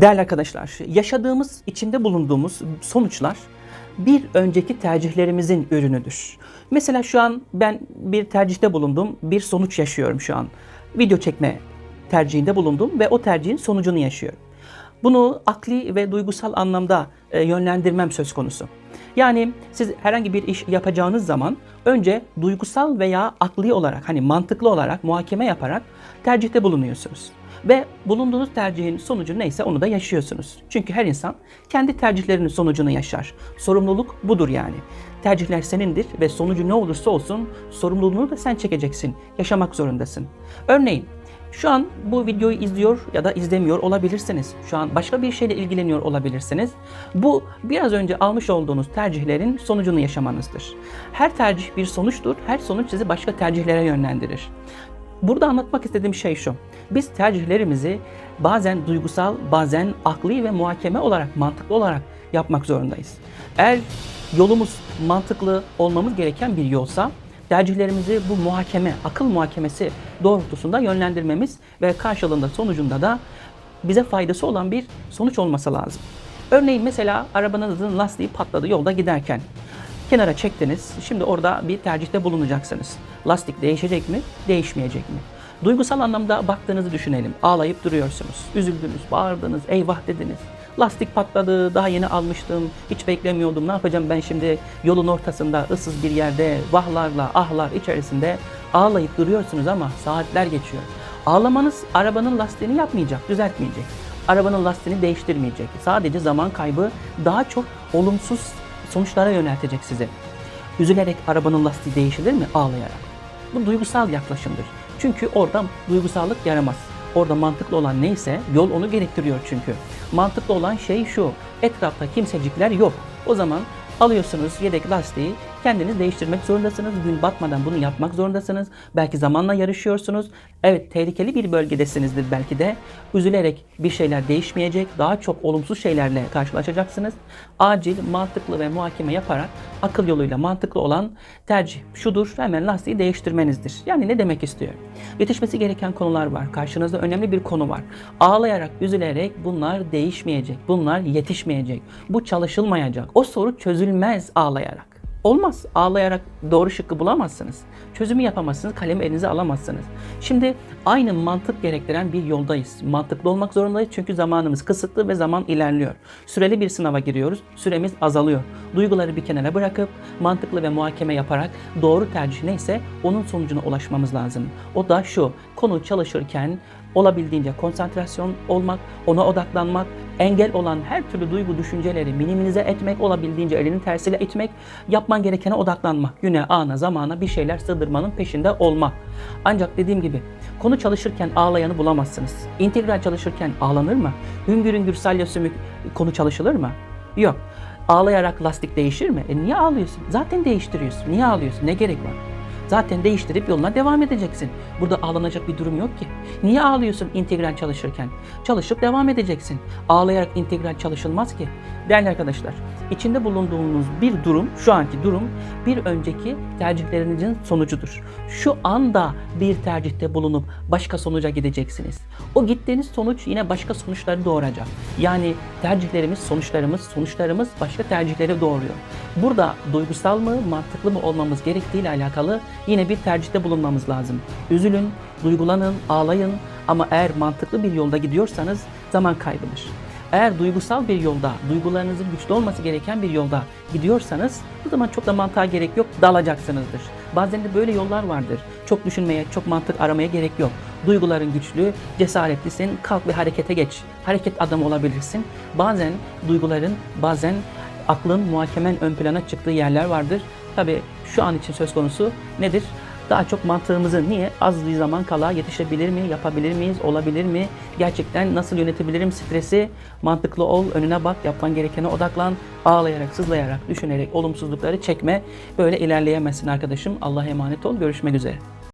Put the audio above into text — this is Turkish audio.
Değerli arkadaşlar, yaşadığımız, içinde bulunduğumuz sonuçlar bir önceki tercihlerimizin ürünüdür. Mesela şu an ben bir tercihte bulundum, bir sonuç yaşıyorum şu an. Video çekme tercihinde bulundum ve o tercihin sonucunu yaşıyorum. Bunu akli ve duygusal anlamda e, yönlendirmem söz konusu. Yani siz herhangi bir iş yapacağınız zaman önce duygusal veya akli olarak hani mantıklı olarak muhakeme yaparak tercihte bulunuyorsunuz. Ve bulunduğunuz tercihin sonucu neyse onu da yaşıyorsunuz. Çünkü her insan kendi tercihlerinin sonucunu yaşar. Sorumluluk budur yani. Tercihler senindir ve sonucu ne olursa olsun sorumluluğunu da sen çekeceksin. Yaşamak zorundasın. Örneğin şu an bu videoyu izliyor ya da izlemiyor olabilirsiniz. Şu an başka bir şeyle ilgileniyor olabilirsiniz. Bu biraz önce almış olduğunuz tercihlerin sonucunu yaşamanızdır. Her tercih bir sonuçtur. Her sonuç sizi başka tercihlere yönlendirir. Burada anlatmak istediğim şey şu. Biz tercihlerimizi bazen duygusal, bazen akli ve muhakeme olarak, mantıklı olarak yapmak zorundayız. Eğer yolumuz mantıklı olmamız gereken bir yolsa tercihlerimizi bu muhakeme, akıl muhakemesi doğrultusunda yönlendirmemiz ve karşılığında sonucunda da bize faydası olan bir sonuç olması lazım. Örneğin mesela arabanızın lastiği patladı yolda giderken. Kenara çektiniz. Şimdi orada bir tercihte bulunacaksınız. Lastik değişecek mi, değişmeyecek mi? Duygusal anlamda baktığınızı düşünelim. Ağlayıp duruyorsunuz. Üzüldünüz, bağırdınız, eyvah dediniz. Lastik patladı, daha yeni almıştım, hiç beklemiyordum. Ne yapacağım ben şimdi yolun ortasında, ıssız bir yerde, vahlarla, ahlar içerisinde ağlayıp duruyorsunuz ama saatler geçiyor. Ağlamanız arabanın lastiğini yapmayacak, düzeltmeyecek. Arabanın lastiğini değiştirmeyecek. Sadece zaman kaybı daha çok olumsuz sonuçlara yöneltecek sizi. Üzülerek arabanın lastiği değişilir mi? Ağlayarak. Bu duygusal yaklaşımdır. Çünkü orada duygusallık yaramaz. Orada mantıklı olan neyse yol onu gerektiriyor çünkü. Mantıklı olan şey şu. Etrafta kimsecikler yok. O zaman alıyorsunuz yedek lastiği kendiniz değiştirmek zorundasınız. Gün batmadan bunu yapmak zorundasınız. Belki zamanla yarışıyorsunuz. Evet tehlikeli bir bölgedesinizdir belki de. Üzülerek bir şeyler değişmeyecek. Daha çok olumsuz şeylerle karşılaşacaksınız. Acil, mantıklı ve muhakeme yaparak akıl yoluyla mantıklı olan tercih şudur. Hemen lastiği değiştirmenizdir. Yani ne demek istiyor? Yetişmesi gereken konular var. Karşınızda önemli bir konu var. Ağlayarak, üzülerek bunlar değişmeyecek. Bunlar yetişmeyecek. Bu çalışılmayacak. O soru çözülmez ağlayarak. Olmaz. Ağlayarak doğru şıkkı bulamazsınız. Çözümü yapamazsınız, kalemi elinize alamazsınız. Şimdi aynı mantık gerektiren bir yoldayız. Mantıklı olmak zorundayız çünkü zamanımız kısıtlı ve zaman ilerliyor. Süreli bir sınava giriyoruz, süremiz azalıyor. Duyguları bir kenara bırakıp mantıklı ve muhakeme yaparak doğru tercih neyse onun sonucuna ulaşmamız lazım. O da şu, konu çalışırken olabildiğince konsantrasyon olmak, ona odaklanmak, engel olan her türlü duygu düşünceleri minimize etmek, olabildiğince elini tersiyle itmek, yapman gerekene odaklanmak, güne, ana, zamana bir şeyler sığdırmanın peşinde olmak. Ancak dediğim gibi konu çalışırken ağlayanı bulamazsınız. İntegral çalışırken ağlanır mı? Hüngür hüngür salya sümük konu çalışılır mı? Yok. Ağlayarak lastik değişir mi? E niye ağlıyorsun? Zaten değiştiriyorsun. Niye ağlıyorsun? Ne gerek var? Zaten değiştirip yoluna devam edeceksin. Burada ağlanacak bir durum yok ki. Niye ağlıyorsun integral çalışırken? Çalışıp devam edeceksin. Ağlayarak integral çalışılmaz ki. Değerli arkadaşlar, içinde bulunduğunuz bir durum, şu anki durum bir önceki tercihlerinizin sonucudur. Şu anda bir tercihte bulunup başka sonuca gideceksiniz. O gittiğiniz sonuç yine başka sonuçları doğuracak. Yani tercihlerimiz, sonuçlarımız, sonuçlarımız başka tercihleri doğuruyor. Burada duygusal mı, mantıklı mı olmamız gerektiğiyle alakalı yine bir tercihte bulunmamız lazım. Üzülün, duygulanın, ağlayın ama eğer mantıklı bir yolda gidiyorsanız zaman kaybıdır. Eğer duygusal bir yolda, duygularınızın güçlü olması gereken bir yolda gidiyorsanız o zaman çok da mantığa gerek yok, dalacaksınızdır. Bazen de böyle yollar vardır. Çok düşünmeye, çok mantık aramaya gerek yok. Duyguların güçlü, cesaretlisin, kalk ve harekete geç. Hareket adamı olabilirsin. Bazen duyguların, bazen aklın, muhakemen ön plana çıktığı yerler vardır. Tabi şu an için söz konusu nedir? Daha çok mantığımızı niye az bir zaman kala yetişebilir mi, yapabilir miyiz, olabilir mi? Gerçekten nasıl yönetebilirim stresi? Mantıklı ol, önüne bak, yapman gerekene odaklan. Ağlayarak, sızlayarak, düşünerek olumsuzlukları çekme. Böyle ilerleyemezsin arkadaşım. Allah'a emanet ol. Görüşmek üzere.